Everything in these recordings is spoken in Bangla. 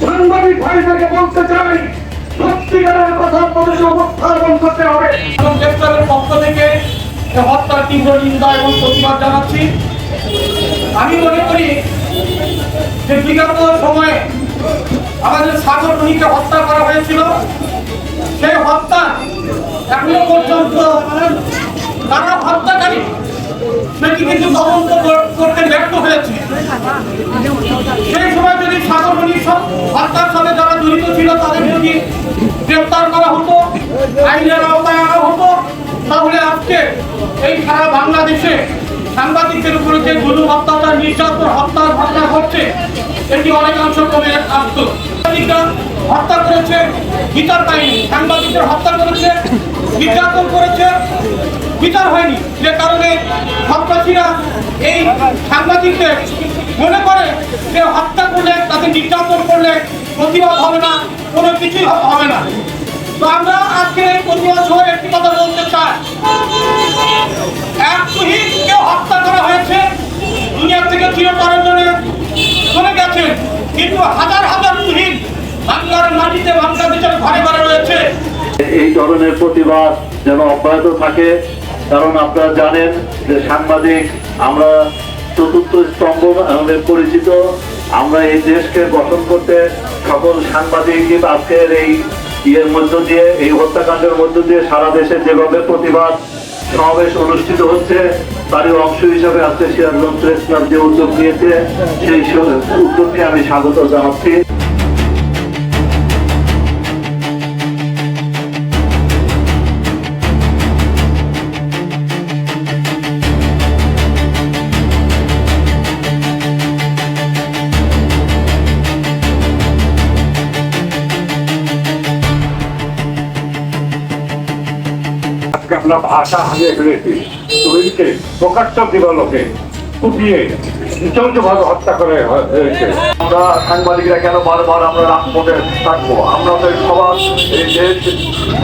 সাংবাদিক ভাইদেরকে বলতে চাই, সত্যিকারের কথা আপনাদের উপস্থাপন করতে হবে। এবং গ্রেপ্তারের পক্ষ থেকে হত্যার তীব্র নিন্দা এবং প্রতিবাদ জানাচ্ছি। আমি মনে করি যে বিগত সময়ে আমাদের সাগর রুহিকে হত্যা করা হয়েছিল। সেই হত্যা এখনও পর্যন্ত তারা হত্যাকারী সেটি কিন্তু তদন্ত কর- করতে ব্যর্থ হয়েছে। সেই সময় রুহি সব হত্যার সাথে যারা জড়িত ছিল তাদের যদি গ্রেপ্তার করা হতো, আইনের আওতায় আনা হতো। তাহলে আজকে এই সারা বাংলাদেশে সাংবাদিকদের উপরে যে গুরু অত্যাচার নির্যাতন, হত্যার ঘটনা ঘটছে, এটি অনেকাংশ কমে আসতো। হত্যা করেছে, বিচার পায়নি। সাংবাদিকদের হত্যা করেছে, নির্যাতন করেছে, বিচার হয়নি। যে কারণে সন্ত্রাসীরা এই সাংবাদিকদের মনে করে হত্যা করলে নির্যাতন করলে প্রতিবাদ হবে না, কোনো কিছুই হবে না। তো আমরা এই প্রতিবাদ একটি কথা বলতে চাই। শহীদকে হত্যা করা হয়েছে, দুনিয়া থেকে চলে কিন্তু হাজার হাজার শহীদ বাংলার মাটিতে বাংলাদেশের ঘরে ঘরে রয়েছে। এই ধরনের প্রতিবাদ যেন অব্যাহত থাকে, কারণ আপনারা জানেন যে সাংবাদিক, আমরা চতুর্থ স্তম্ভ আমাদের পরিচিত। আমরা এই দেশকে গঠন করতে সকল সাংবাদিক আজকের এই ইয়ের মধ্য দিয়ে, এই হত্যাকাণ্ডের মধ্য দিয়ে সারা দেশে যেভাবে প্রতিবাদ সমাবেশ অনুষ্ঠিত হচ্ছে, তারই অংশ হিসাবে আজকে সিরাজ প্রেস যে উদ্যোগ নিয়েছে, সেই উদ্যোগকে আমি স্বাগত জানাচ্ছি। আমরা ভাষা হারিয়ে ফেলেছি। তৈরিকে প্রকাশ্য দিবালোকে কুপিয়ে নিচলভাবে হত্যা করে হয়েছে। আমরা সাংবাদিকরা কেন বারবার আমরা রাজপথে থাকব? আমরা তো সবার এই দেশ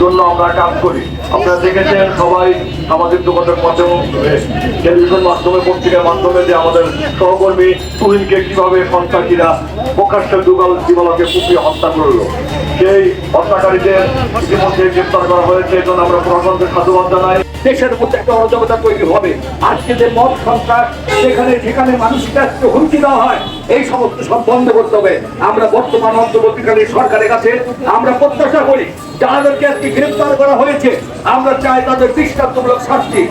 জন্য আমরা কাজ করি। আপনারা দেখেছেন সবাই আমাদের যোগাযোগ মাধ্যম, টেলিভিশন মাধ্যমে, পত্রিকার মাধ্যমে যে আমাদের সহকর্মী তুহিনকে কীভাবে সন্ত্রাসীরা প্রকাশ্য দুগাল জীবনকে কুপিয়ে হত্যা করল। সেই হত্যাকারীদের ইতিমধ্যে গ্রেপ্তার করা হয়েছে। এই জন্য আমরা প্রশাসনকে সাধুবাদ জানাই। দেশের মধ্যে একটা অরাজকতা তৈরি হবে, আজকে যে মদ সন্ত্রাস, সেখানে সেখানে মানুষকে আজকে হুমকি দেওয়া হয়, এই সমস্ত সব বন্ধ করতে হবে। আমরা বর্তমান অন্তর্বর্তীকালীন সরকারের কাছে আমরা প্রত্যাশা করি, যাদেরকে আজকে গ্রেপ্তার করা হয়েছে, আমরা চাই তাদের দৃষ্টান্তমূলক শাস্তি।